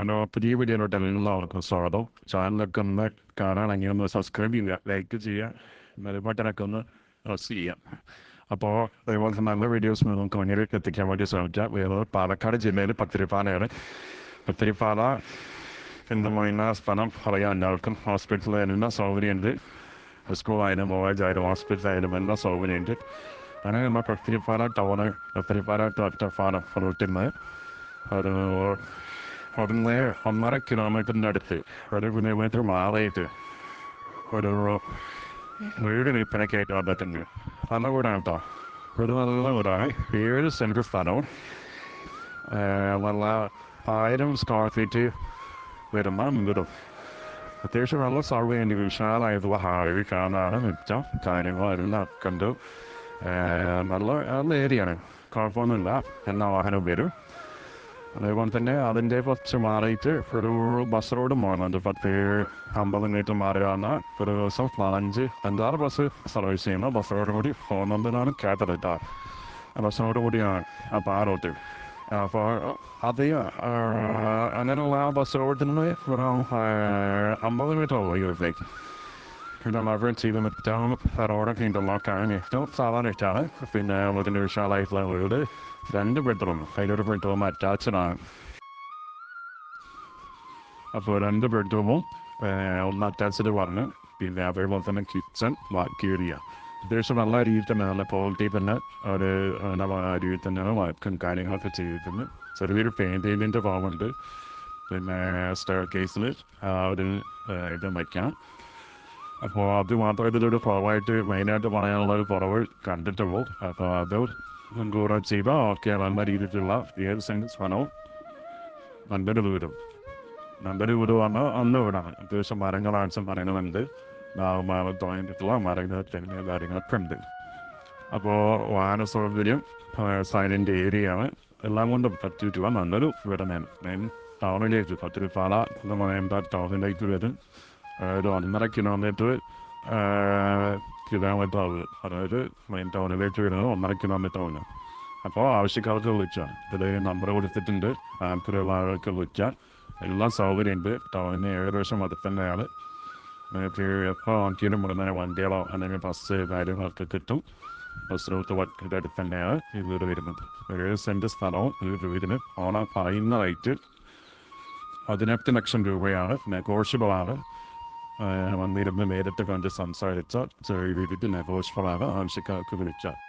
എന്റെ പുതിയ വീഡിയോയിലോട്ട് എല്ലാവർക്കും സ്വാഗതം. ചാനലൊക്കെ ഒന്ന് കാണാണെങ്കിൽ ഒന്ന് സബ്സ്ക്രൈബ് ചെയ്യുക ലൈക്ക് ചെയ്യുക ബട്ടനൊക്കെ ഒന്ന് പ്രസ് ചെയ്യാം അപ്പോൾ അതേപോലെ നല്ല വീഡിയോസ് നമുക്ക് മുന്നിലേക്ക് എത്തിക്കാൻ വേണ്ടി ശ്രമിക്കാം. വേറെ പാലക്കാട് ജില്ലയിൽ പത്തിരിപ്പാലയാണ്. പത്തിരിപ്പാല എന്ന് പറയുന്ന സ്ഥലം പറയാം എല്ലാവർക്കും ഹോസ്പിറ്റലിൽ എല്ലാ സൗകര്യമുണ്ട് സ്കൂളായാലും കോളേജായാലും ഹോസ്പിറ്റലായാലും എല്ലാ സൗകര്യമുണ്ട് അങ്ങനെ നമ്മൾ പത്തിരിപ്പാല ടൗണ് പത്തിരിപ്പാല ഒറ്റപ്പാലം റൂട്ടിൽ നിന്ന് ഒരു ഒന്ന് ഒന്നര കിലോമീറ്ററിന്റെ അടുത്ത് ഒരു കിലോമീറ്റർ മാറിയിട്ട് ഒരു വീട് വിൽപ്പനയ്ക്കായിട്ട് വന്നിട്ടുണ്ട് നല്ല വീടാണ് കേട്ടോ ഒരു നല്ല വീടാണ് ഏഴ് സെന്റ് സ്ഥലവും ഏഹ് നല്ല ആയിരം സ്ക്വയർ ഫീറ്റ് വരുന്ന വീടും അത്യാവശ്യം നല്ല സൗകര്യം വിശാലമായിട്ടുള്ള ഹാളി കാണാനും മിച്ചം കാര്യങ്ങളെല്ലാം കണ്ടു ഏഹ് നല്ല നല്ല ഏരിയയാണ് കുഴപ്പമൊന്നുമില്ല എല്ലാ വാഹനവും വരും അതേപോലെ തന്നെ അതിന്റെ കുറച്ച് മാറിയിട്ട് ഒരു ബസ് റോഡ് മാറുന്നുണ്ട്. പത്ത് അമ്പത് മീറ്റർ മാറി വന്ന ഒരു ദിവസം പതിനഞ്ച് അഞ്ചാറ് ബസ് സർവീസ് ചെയ്യുന്ന. ബസ് റോഡ് കൂടി പോകുന്നതിനാണ് കേട്ടത് ബസ് റോഡ് കൂടിയാണ് അപ്പോൾ ആ റോഡ് അപ്പോൾ അത് അങ്ങനെയുള്ള ആ ബസ് റോഡിൽ നിന്ന് ഒരു അമ്പത് മീറ്റർ പോയി ഇവിടേക്ക് പിന്നെ അവർ ചെയ്ത് മറ്റാണ് റോഡൊക്കെ ഇന്റർലോക്കാണ് ഏറ്റവും സാധാരണ ഇഷ്ടമാണ് പിന്നെ അതിന്റെ വിശാലമായിട്ടുള്ള വീട് രണ്ട് ബെഡ്റൂം അതിലൊരു ബെഡ്റൂം അറ്റാച്ച്ഡാണ് അപ്പോൾ രണ്ട് ബെഡ്റൂമും ഒന്ന് അറ്റാച്ച്ഡ് പറഞ്ഞ് പിന്നെ അതേപോലെ തന്നെ കിച്ചൺ ബാക്കി ഏരിയ അത്യാവശ്യം നല്ല രീതിയിൽ തന്നെ നല്ല ക്വാളിറ്റി തന്നെ ഒരു നല്ല രീതിയിൽ തന്നെയാണ് വർക്കും കാര്യങ്ങളൊക്കെ ചെയ്തിട്ടുണ്ട് ചെറിയൊരു പെയിന്റിങ്ങിന്റെ ഭാഗമുണ്ട് പിന്നെ സ്റ്റെയർ കേസിൽ ഒരു ഏഹ്, ഇത് വയ്ക്കാം അപ്പോൾ അത് മാത്രമേ ഇതിലൊരു കുറവായിട്ട് മെയിനായിട്ട് പറയാനുള്ള ഒരു കുറവ് കണ്ടിട്ടുള്ളൂ. അപ്പോൾ അത് കൂടെ ചെയ്ത ഓക്കെ നല്ല രീതിയിലുള്ള ഏത് സെൻസ് സ്ഥലവും നല്ലൊരു വീടും നല്ലൊരു പറഞ്ഞാൽ അന്ന് വീടാണ് അത്യാവശ്യം മരങ്ങളാണ് പറയുന്നുണ്ട്. നാവുമാവ് തോന്നിയിട്ടുള്ള മരങ്ങൾ തെങ്ങിന് കാര്യങ്ങളൊക്കെ ഉണ്ട്. അപ്പോൾ വാഹന സൗകര്യം സൈലന്റ് ഏരിയയാണ് എല്ലാം കൊണ്ടും പറ്റിയിട്ടുള്ള നല്ലൊരു വീടനാണ് മെയിൻ ടൗണിലേക്ക് പത്തിരിപ്പാല എന്ന് പറയുമ്പോൾ ടൗണിലേക്ക് വരും. ഒരു ഒന്നര കിലോമീറ്റർ കിലോമീറ്റർ ആവുക അതായത് മെയിൻ ടൗണിലേക്ക് വരുന്നത് ഒന്നര കിലോമീറ്റർ ആണ് അപ്പോൾ ആവശ്യക്കാർക്ക് വിളിച്ചാൽ ഇതിൽ നമ്പർ കൊടുത്തിട്ടുണ്ട് ആൾക്കുള്ള ആൾക്ക് വിളിച്ചാൽ എല്ലാ സൗകര്യമുണ്ട് ടൗണിന് ഏകദേശം അത് തന്നെയാണ് നിങ്ങൾക്ക് എപ്പോൾ നോക്കിയാലും ഉടനെ വണ്ടികളോ അല്ലെങ്കിൽ ബസ് കാര്യങ്ങളൊക്കെ കിട്ടും ബസ് റൂട്ട് വട്ടിൻ്റെ അടുത്ത് തന്നെയാണ് ഈ വീട് വരുന്നത് ഏഴ് സെൻറ്റ് സ്ഥലവും ഈ വീടിന് ഓണ പറയുന്ന റേറ്റ് പതിനെട്ട് ലക്ഷം രൂപയാണ് I am Anita Mehmet, Efterkan Desan Sarıçak, Sarı Bibi'nin Evoş Falaga, Hamşika Kubinicak.